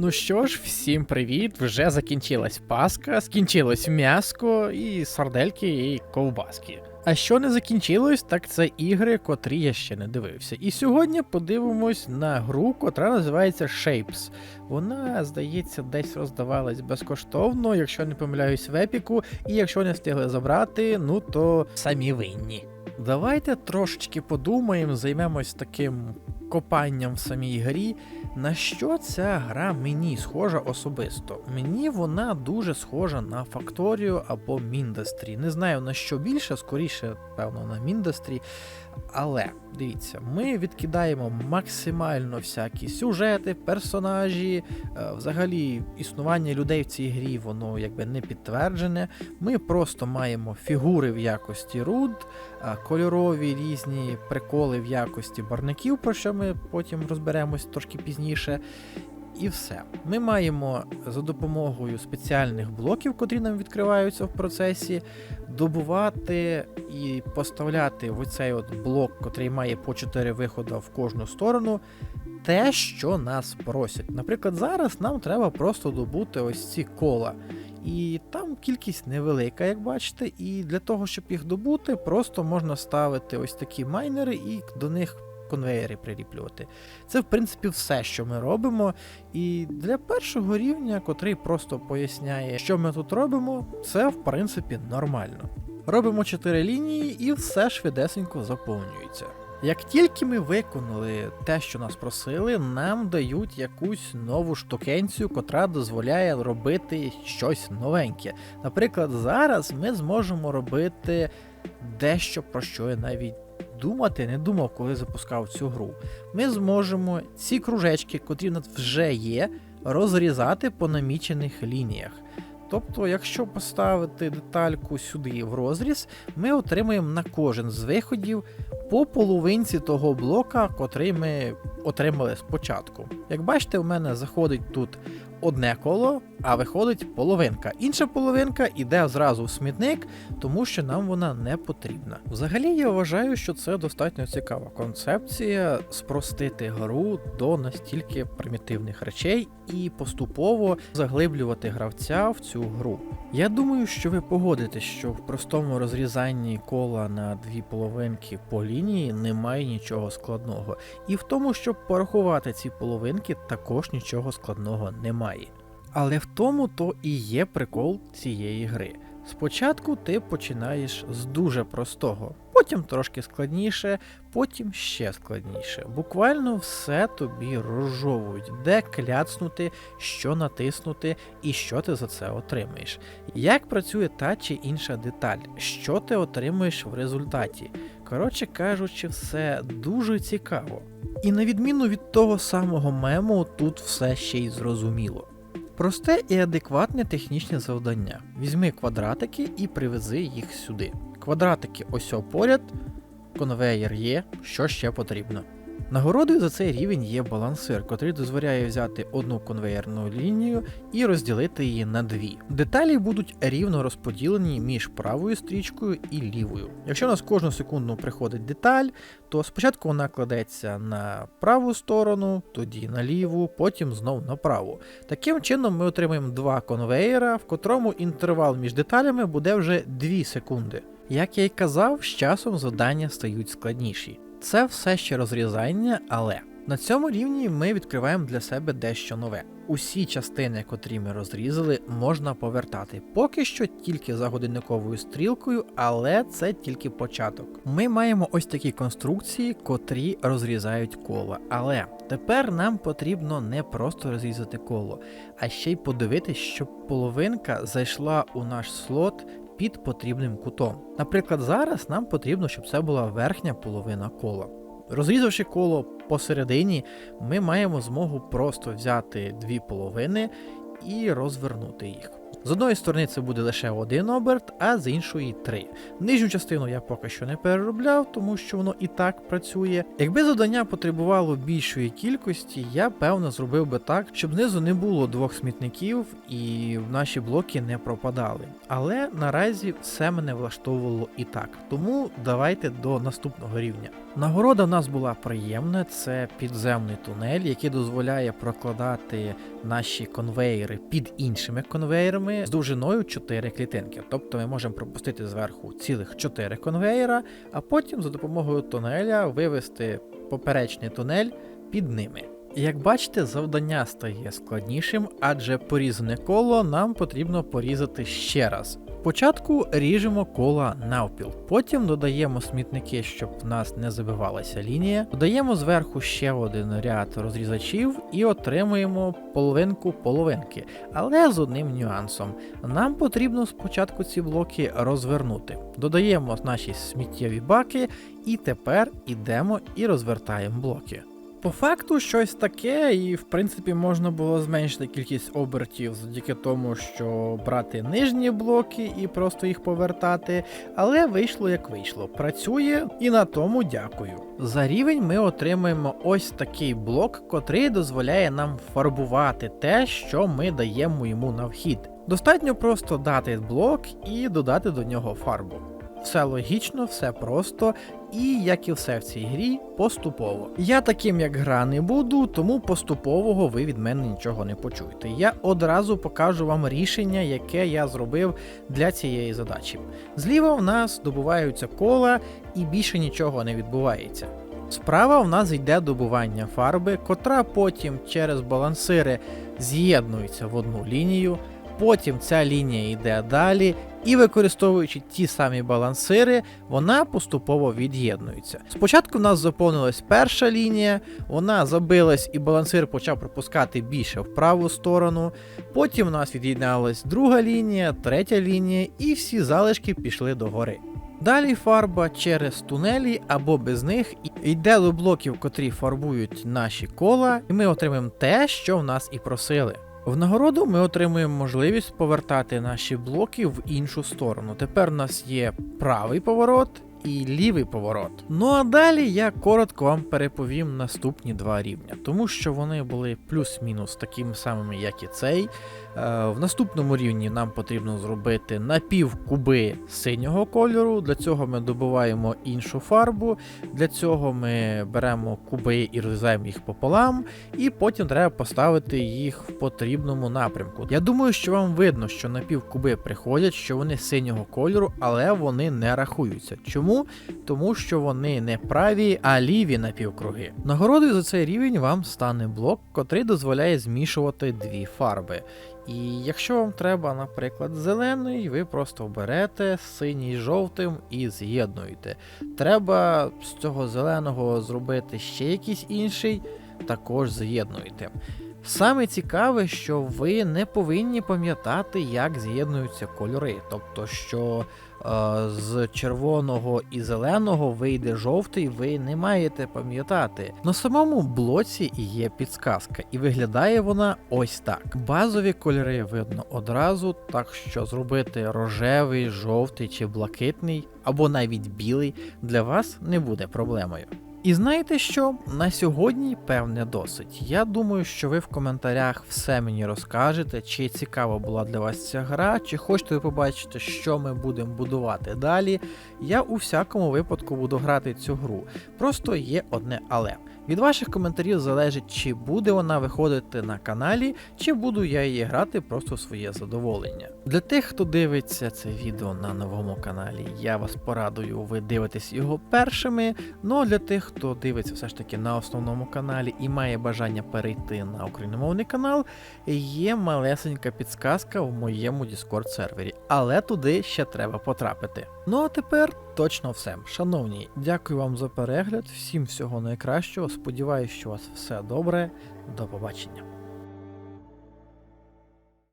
Ну що ж, всім привіт! Вже закінчилась паска, скінчилось м'яско і сардельки, і ковбаски. А що не закінчилось, так це ігри, котрі я ще не дивився. І сьогодні подивимось на гру, котра називається Shapes. Вона, здається, десь роздавалась безкоштовно, якщо не помиляюсь в епіку, і якщо не встигли забрати, ну то самі винні. Давайте трошечки подумаємо, займемось таким копанням в самій грі. На що ця гра мені схожа особисто? Мені вона дуже схожа на Факторію або Міндастрі. Не знаю на що більше, скоріше, певно, на Міндастрі. Але дивіться, ми відкидаємо максимально всякі сюжети, персонажі, е, взагалі існування людей в цій грі, воно якби не підтверджене. Ми просто маємо фігури в якості руд, е, кольорові різні приколи в якості барників, про що ми потім розберемось трошки пізніше. І все. Ми маємо за допомогою спеціальних блоків, котрі нам відкриваються в процесі, добувати і поставляти в оцей блок, котрий має по 4 виходи в кожну сторону, те, що нас просять. Наприклад, зараз нам треба просто добути ось ці кола. І там кількість невелика, як бачите, і для того, щоб їх добути, просто можна ставити ось такі майнери і до них конвеєри приліплювати. Це, в принципі, все, що ми робимо. І для першого рівня, котрий просто поясняє, що ми тут робимо, це в принципі нормально. Робимо 4 лінії і все швидесенько заповнюється. Як тільки ми виконали те, що нас просили, нам дають якусь нову штукенцію, котра дозволяє робити щось новеньке. Наприклад, зараз ми зможемо робити дещо про що я навіть думати не думав, коли запускав цю гру. Ми зможемо ці кружечки, котрі в нас вже є, розрізати по намічених лініях. Тобто, якщо поставити детальку сюди в розріз, ми отримаємо на кожен з виходів по половинці того блока, котрий ми отримали спочатку. Як бачите, у мене заходить тут одне коло, а виходить половинка. Інша половинка йде зразу в смітник, тому що нам вона не потрібна. Взагалі, я вважаю, що це достатньо цікава концепція спростити гру до настільки примітивних речей і поступово заглиблювати гравця в цю гру. Я думаю, що ви погодитесь, що в простому розрізанні кола на дві половинки по лінії немає нічого складного, і в тому, щоб порахувати ці половинки, також нічого складного немає. Але в тому то і є прикол цієї гри. Спочатку ти починаєш з дуже простого, потім трошки складніше, потім ще складніше. Буквально все тобі розжовують, де кляцнути, що натиснути і що ти за це отримаєш. Як працює та чи інша деталь, що ти отримуєш в результаті. Коротше кажучи, все дуже цікаво. І на відміну від того самого мему, тут все ще й зрозуміло. Просте і адекватне технічне завдання. Візьми квадратики і привези їх сюди. Квадратики ось поряд, конвеєр є, що ще потрібно. Нагородою за цей рівень є балансир, котрий дозволяє взяти одну конвеєрну лінію і розділити її на дві. Деталі будуть рівно розподілені між правою стрічкою і лівою. Якщо у нас кожну секунду приходить деталь, то спочатку вона кладеться на праву сторону, тоді на ліву, потім знов на праву. Таким чином ми отримаємо два конвеєра, в котрому інтервал між деталями буде вже 2 секунди. Як я й казав, з часом завдання стають складніші. Це все ще розрізання, але на цьому рівні ми відкриваємо для себе дещо нове. Усі частини, котрі ми розрізали, можна повертати. Поки що тільки за годинниковою стрілкою, але це тільки початок. Ми маємо ось такі конструкції, котрі розрізають коло. Але тепер нам потрібно не просто розрізати коло, а ще й подивитись, щоб половинка зайшла у наш слот під потрібним кутом. Наприклад, зараз нам потрібно, щоб це була верхня половина кола. Розрізавши коло посередині, ми маємо змогу просто взяти дві половини і розвернути їх. З одної сторони це буде лише один оберт, а з іншої три. Нижню частину я поки що не переробляв, тому що воно і так працює. Якби завдання потребувало більшої кількості, я певно зробив би так, щоб знизу не було двох смітників і наші блоки не пропадали. Але наразі все мене влаштовувало і так. Тому давайте до наступного рівня. Нагорода в нас була приємна, це підземний тунель, який дозволяє прокладати наші конвейери під іншими конвейерами з довжиною 4 клітинки. Тобто ми можемо пропустити зверху цілих 4 конвейера, а потім за допомогою тунеля вивести поперечний тунель під ними. Як бачите, завдання стає складнішим, адже порізане коло нам потрібно порізати ще раз. Спочатку ріжемо кола навпіл, потім додаємо смітники, щоб в нас не забивалася лінія. Додаємо зверху ще один ряд розрізачів і отримуємо половинку половинки, але з одним нюансом. Нам потрібно спочатку ці блоки розвернути. Додаємо наші сміттєві баки, і тепер ідемо і розвертаємо блоки. По факту щось таке, і в принципі можна було зменшити кількість обертів завдяки тому, що брати нижні блоки і просто їх повертати, але вийшло як вийшло. Працює і на тому дякую. За рівень ми отримуємо ось такий блок, котрий дозволяє нам фарбувати те, що ми даємо йому на вхід. Достатньо просто дати блок і додати до нього фарбу. Все логічно, все просто, і як і все в цій грі, поступово. Я таким як гра не буду, тому поступового ви від мене нічого не почуєте. Я одразу покажу вам рішення, яке я зробив для цієї задачі. Зліва в нас добуваються кола, і більше нічого не відбувається. Справа в нас йде добування фарби, котра потім через балансири з'єднується в одну лінію. Потім ця лінія йде далі, і використовуючи ті самі балансири, вона поступово від'єднується. Спочатку в нас заповнилась перша лінія, вона забилась і балансир почав пропускати більше в праву сторону. Потім у нас від'єдналась друга лінія, третя лінія, і всі залишки пішли догори. Далі фарба через тунелі або без них йде до блоків, котрі фарбують наші кола, і ми отримаємо те, що в нас і просили. В нагороду ми отримуємо можливість повертати наші блоки в іншу сторону. Тепер у нас є правий поворот і лівий поворот. Ну а далі я коротко вам переповім наступні два рівня, тому що вони були плюс-мінус такими самими, як і цей. Е, В наступному рівні нам потрібно зробити напівкуби синього кольору. Для цього ми добуваємо іншу фарбу. Для цього ми беремо куби і розрізаємо їх пополам, і потім треба поставити їх в потрібному напрямку. Я думаю, що вам видно, що напівкуби приходять, що вони синього кольору, але вони не рахуються. Чому? Тому що вони не праві, а ліві напівкруги. Нагородою за цей рівень вам стане блок, котрий дозволяє змішувати дві фарби. І якщо вам треба, наприклад, зелений, ви просто берете синій з жовтим і з'єднуєте. Треба з цього зеленого зробити ще якийсь інший, також з'єднуєте. Саме цікаве, що ви не повинні пам'ятати, як з'єднуються кольори, тобто, що з червоного і зеленого вийде жовтий, ви не маєте пам'ятати. На самому блоці є підсказка, і виглядає вона ось так. Базові кольори видно одразу, так що зробити рожевий, жовтий чи блакитний, або навіть білий для вас не буде проблемою. І знаєте що? На сьогодні, певне, досить. Я думаю, що ви в коментарях все мені розкажете, чи цікава була для вас ця гра, чи хочете ви побачити, що ми будемо будувати далі. Я у всякому випадку буду грати цю гру. Просто є одне але. Від ваших коментарів залежить, чи буде вона виходити на каналі, чи буду я її грати просто в своє задоволення. Для тих, хто дивиться це відео на новому каналі, я вас порадую, ви дивитесь його першими. Ну а для тих, хто дивиться все ж таки на основному каналі і має бажання перейти на україномовний канал, є малесенька підсказка в моєму Discord сервері, але туди ще треба потрапити. Ну а тепер точно все. Шановні, дякую вам за перегляд, всім всього найкращого. Сподіваюсь, що у вас все добре. До побачення.